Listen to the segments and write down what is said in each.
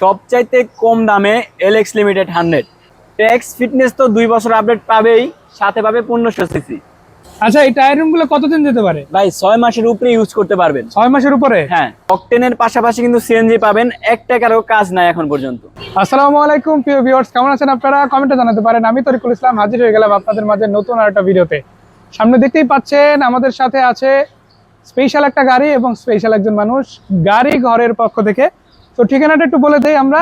সবচাইতে কম দামে LX limited hundred tax fitness তো দুই বছর আপডেট পাবেই সাথে পাবে পনেরোশো সিসি আচ্ছা এই টায়ারগুলো কতদিন যেতে পারে? ভাই ছয় মাসের উপরে ইউজ করতে পারবেন। ছয় মাসের উপরে? হ্যাঁ অকটেনের পাশাপাশি কিন্তু সিএনজি পাবেন এক টাকারও কাজ নাই এখন পর্যন্ত। আসসালামু আলাইকুম প্রিয় ভিউয়ার্স কেমন আছেন আপনারা? কমেন্টে জানাতে পারেন। আমি তরিকুল ইসলাম হাজির হয়ে গেলাম আপনাদের মাঝে নতুন আর একটা ভিডিওতে সামনে দেখতেই পাচ্ছেন আমাদের সাথে আছে স্পেশাল একটা গাড়ি এবং স্পেশাল একজন মানুষ গাড়ি ঘরের পক্ষ থেকে তো ঠিকানাটা একটু বলে দেই আমরা।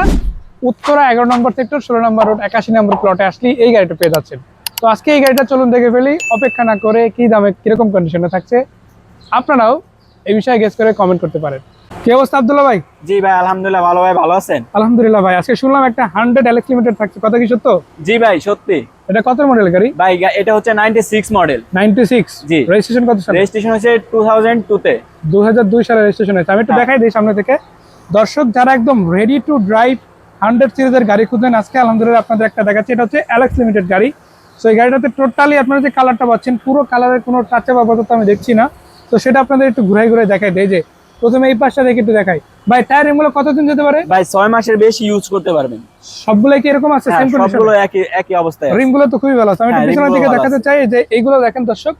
উত্তরা এগারো নম্বর সেক্টর ষোলো নম্বর রোড একাশি নম্বর প্লটে আসলেই এই গাড়িটা পেয়ে যাচ্ছেন। তো আজকে এই গাড়িটা চলুন দেখে ফেলি অপেক্ষা না করে কি দামে কীরকম কন্ডিশনে থাকছে। আপনারাও এই বিষয়ে গেস করে কমেন্ট করতে পারেন। কি অবস্থা আব্দুল্লাহ ভাই? জি ভাই আলহামদুলিল্লাহ ভালো ভাই ভালো আছেন? আলহামদুলিল্লাহ ভাই আজকে শুনলাম একটা হান্ড্রেড এলেক্স লিমিটেড থাকছে কথা কি সত্য? জি ভাই সত্যি। এটা কত মডেল গাড়ি? ভাই এটা হচ্ছে ninety six model ninety six জি। রেজিস্ট্রেশন কত সালে? রেজিস্ট্রেশন হচ্ছে টু থাউজেন্ড দু হাজার দুই সালে রেজিস্ট্রেশন হয়েছে। আমি একটু হ্যাঁ। দেখাই দিই সামনে থেকে। দর্শক যারা একদম রেডি টু ড্রাইভ হান্ড্রেড সিরিজের গাড়ি খুঁজছেন আজকে আলহামদুলিল্লাহ আপনাদের একটা দেখাচ্ছি। এটা হচ্ছে অ্যালেক্স লিমিটেড গাড়ি। তো এই গাড়িটাতে টোটালি আপনারা যে কালারটা পাচ্ছেন পুরো কালারের কোনো টাচে বা আপাতত আমি দেখছি না। তো সেটা আপনাদের একটু ঘুরাই ঘুরাই দেখাই দেয় যে প্রথমে এই পাশটা দেখে একটু দেখাই। ভাই টায়ার এগুলো কতদিন যেতে পারে? ভাই ছয় মাসের বেশি ইউজ করতে পারবেন। সবগুলাই কি এরকম আছে? হ্যাঁ, সেম কন্ডিশন সবগুলো একই একই অবস্থায় আছে। রিমগুলো তো খুবই ভালো আছে। আমি একটু হ্যাঁ, পিছনের দিকে দেখাতে চাই যে এইগুলো দেখেন দর্শক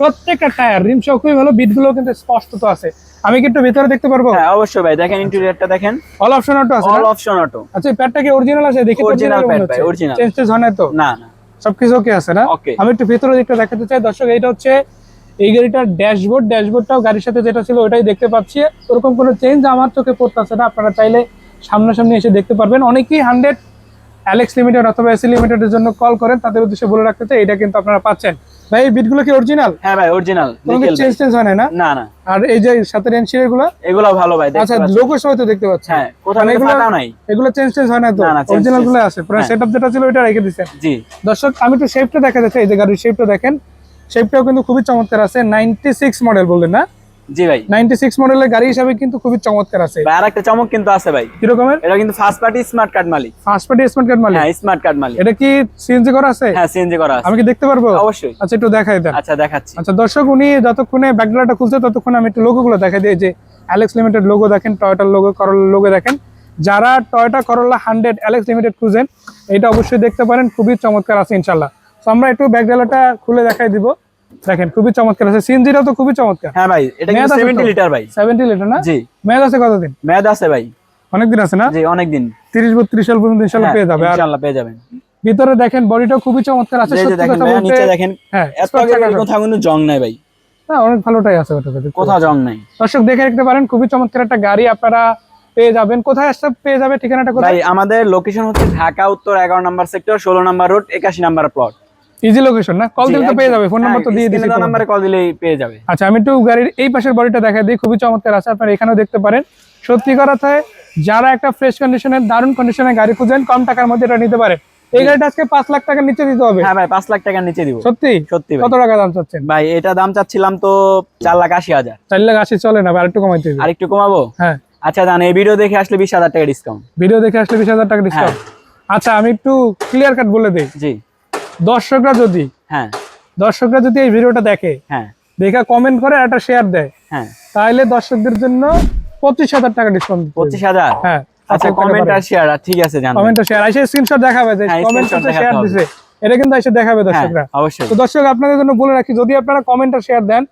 প্রত্যেকটা টায়ার রিম সহ খুবই ভালো বিটগুলো কিন্তু স্পষ্ট তো আছে। আমি কি একটু ভিতরে দেখতে পারব? হ্যাঁ অবশ্যই ভাই। দেখেন ইন্টেরিয়রটা দেখেন। অল অপশন অটো আছে অল অপশন অটো আচ্ছা এই প্যাডটা কি অরিজিনাল আছে? দেখি Original pad ভাই, original। চেঞ্জ টেঞ্জ হয় না তো? না না। সবকিছু ওকে আছে না? Okay। আমি একটু ভেতরের দিকটা দেখাতে চাই। দর্শক এইটা হচ্ছে এই গাড়িটার ড্যাশবোর্ড। ড্যাশবোর্ডটাও গাড়ির সাথে যেটা ছিল ওটাই দেখতে পাচ্ছি। ওরকম কোনো চেঞ্জ আমার চোখে পড়তেছে না। আপনারা চাইলে সামনাসামনি এসে দেখতে পারবেন। অনেকেই হান্ড্রেড অ্যালেক্স লিমিটেড অথবা এসি লিমিটেডের জন্য কল করেন। তাদের উদ্দেশ্যে বলে রাখতে চাই এটা কিন্তু আপনারা পাচ্ছেন। ভাই এই বিটগুলো কি অরিজিনাল হ্যাঁ ভাই অরিজিনাল কোনো চেঞ্জ চেঞ্জ হয় না? না না। আর এই যে সাথে রেনশিয়ারগুলো? এগুলো ভালো ভাই আচ্ছা লোগো সহ তো দেখতে পাচ্ছেন। হ্যাঁ কোথাও মানে এগুলো- ফাটা নাই। এগুলো চেঞ্জ চেঞ্জ হয় না তো অরিজিনালগুলো আছে। পুরো হ্যাঁ। সেটআপ যেটা ছিল ওটা রেখে দিয়েছেন জি। দর্শক আমি তো শেপটা দেখা যাচ্ছে। এই যে গাড়ির শেপটা দেখেন। শেপটাও কিন্তু খুবই চমৎকার আছে। নাইনটি সিক্স মডেল বললেন না? জি ভাই। নাইনটি সিক্স মডেলের গাড়ি হিসাবে কিন্তু খুবই চমৎকার আছে। ভাই আর একটা চমক কিন্তু আছে ভাই। কিরকমের? এটা কিন্তু ফার্স্ট পার্টি স্মার্ট কার্ড মালিক। ফার্স্ট পার্টি স্মার্ট কার্ড মালিক? হ্যাঁ স্মার্ট কার্ড মালিক। এটা কি সিএনজি করা আছে? হ্যাঁ সিএনজি করা আছে। আমি কি দেখতে পারব? অবশ্যই। আচ্ছা একটু দেখাই দেন। আচ্ছা দেখাচ্ছি। আচ্ছা দর্শক উনি যতক্ষণে ব্যাকড্রপটা খুলছে ততক্ষণ আমি একটু লোগো গুলো দেখাই দিই। যে অ্যালেক্স লিমিটেড লোগো দেখেন টয়োটার লোগো করোলা লোগো দেখেন। যারা Toyota Corolla hundred LX limited খুঁজেন এটা অবশ্যই দেখতে পারেন। খুবই চমৎকার আছে ইনশাল্লাহ তো আমরা একটু ব্যাকড্রপটা খুলে দেখাই দিব। দেখেন খুবই চমৎকার আছে। সিএনজিটাও তো খুবই চমৎকার। হ্যাঁ ভাই এটা মেয়াদ কিন্তু আছে তো? সেভেন্টি লিটার ভাই। সেভেন্টি লিটার না? জি। মেয়াদ আছে কতদিন? মেয়াদ আছে ভাই। অনেকদিন আছে না? জি অনেকদিন। তিরিশ বত্রিশ সাল পর্যন্ত ইনশাল্লাহ পেয়ে যাবে। ইনশাআল্লাহ পেয়ে যাবেন। ভিতরে দেখেন বডিটাও খুবই চমৎকার আছে। সত্যি কথা বলতে নিচে দেখেন হ্যাঁ এত আগে। কোথাও কিন্তু জং নাই ভাই। হ্যাঁ অনেক ভালোটাই আছে ওটাতে কোথাও জং নাই। দর্শক দেখে রাখতে পারেন খুবই চমৎকার একটা গাড়ি আপনারা পেয়ে যাবেন। কোথায় আসতে পেয়ে যাবে ঠিকানাটা কোথায়? ভাই আমাদের লোকেশন হচ্ছে ঢাকা উত্তর এগারো নম্বর সেক্টর ষোলো নাম্বার রোড একাশি নাম্বার প্লট ইজি লোকেশন না? কল দিলে তো পেয়ে যাবে ফোন নাম্বার তো দিয়ে দিচ্ছি তোমার। নাম্বারে কল দিলেই পেয়ে যাবে। আচ্ছা আমি একটু গাড়ির এই পাশের বডিটা দেখা দিই খুবই চমৎকার আছে আপনারা এখানেও দেখতে পারেন। সত্যি কথা যারা একটা ফ্রেশ কন্ডিশনের দারুণ কন্ডিশনের গাড়ি খুঁজেন কম টাকার মধ্যে এটা নিতে পারেন। এই গাড়িটা আজকে পাঁচ লাখ টাকার নিচে দিতে হবে। হ্যাঁ ভাই পাঁচ লাখ টাকার নিচে দিব। সত্যি? সত্যি কত টাকা দাম চাচ্ছেন? ভাই এটা দাম চাচ্ছিলাম তো চার লাখ আশি হাজার। চার লাখ আশি চলে না আর একটু কমাইতে হবে। আর একটু কমাবো? হ্যাঁ। আচ্ছা জান এই ভিডিও দেখে আসলে বিশ হাজার টাকা ডিসকাউন্ট ভিডিও দেখে আসলে বিশ হাজার টাকা ডিসকাউন্ট আচ্ছা আমি একটু ক্লিয়ার কাট বলে দিই। জি। দর্শকরা যদি হ্যাঁ। দর্শকরা যদি এই ভিডিওটা দেখে হ্যাঁ। দেখা কমেন্ট করে একটা শেয়ার দেয় হ্যাঁ। তাহলে দর্শকদের জন্য পঁচিশ হাজার টাকা ডিসকাউন্ট পঁচিশ হাজার? হ্যাঁ আচ্ছা কমেন্ট আর শেয়ার ঠিক আছে জান কমেন্ট শেয়ার এসে স্ক্রিনশট দেখাবে যে হ্যাঁ, কমেন্ট শেয়ার। দিছে। এটা কিন্তু এসে দেখাবে হ্যাঁ দর্শকরা। অবশ্যই। তো দর্শক আপনাদের জন্য বলে রাখি যদি আপনারা কমেন্ট আর শেয়ার দেন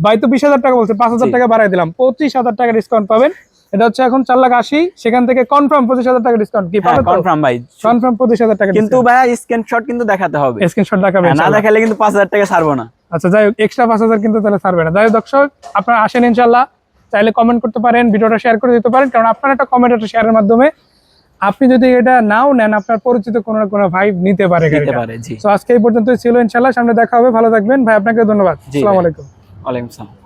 ভাই তো বিশ হাজার টাকা বলছে পাঁচ হাজার। টাকা বাড়াই দিলাম পঁচিশ হাজার টাকা ডিসকাউন্ট পাবেন। এটা হচ্ছে এখন চার লাখ আশি সেখান থেকে কনফার্ম পঁচিশ হাজার টাকা ডিসকাউন্ট কি হ্যাঁ পাবে কনফার্ম ভাই। কনফার্ম পঁচিশ হাজার টাকা কিন্তু ভাই স্ক্রিনশট কিন্তু দেখাতে হবে। স্ক্রিনশট দেখাবে হ্যাঁ, না দেখালে কিন্তু পাঁচ হাজার টাকা ছাড়বো না। আচ্ছা যাই হোক এক্সট্রা পাঁচ হাজার কিন্তু তাহলে ছাড়বে না। যাই হোক দর্শক আপনারা আসেন ইনশাল্লাহ চাইলে কমেন্ট করতে পারেন ভিডিওটা শেয়ার করে দিতে পারেন কারণ আপনার একটা কমেন্ট একটা শেয়ারের মাধ্যমে আপনি যদি এটা নাও নেন আপনার পরিচিত কোনো না কোনো ভাই নিতে পারে দিতে পারে জি। তো আজকে এই পর্যন্ত ছিল ইনশাল্লাহ সামনে দেখা হবে ভালো থাকবেন। ভাই আপনাকে ধন্যবাদ। আসসালামু। আলাইকুম। ওয়ালাইকুম সালাম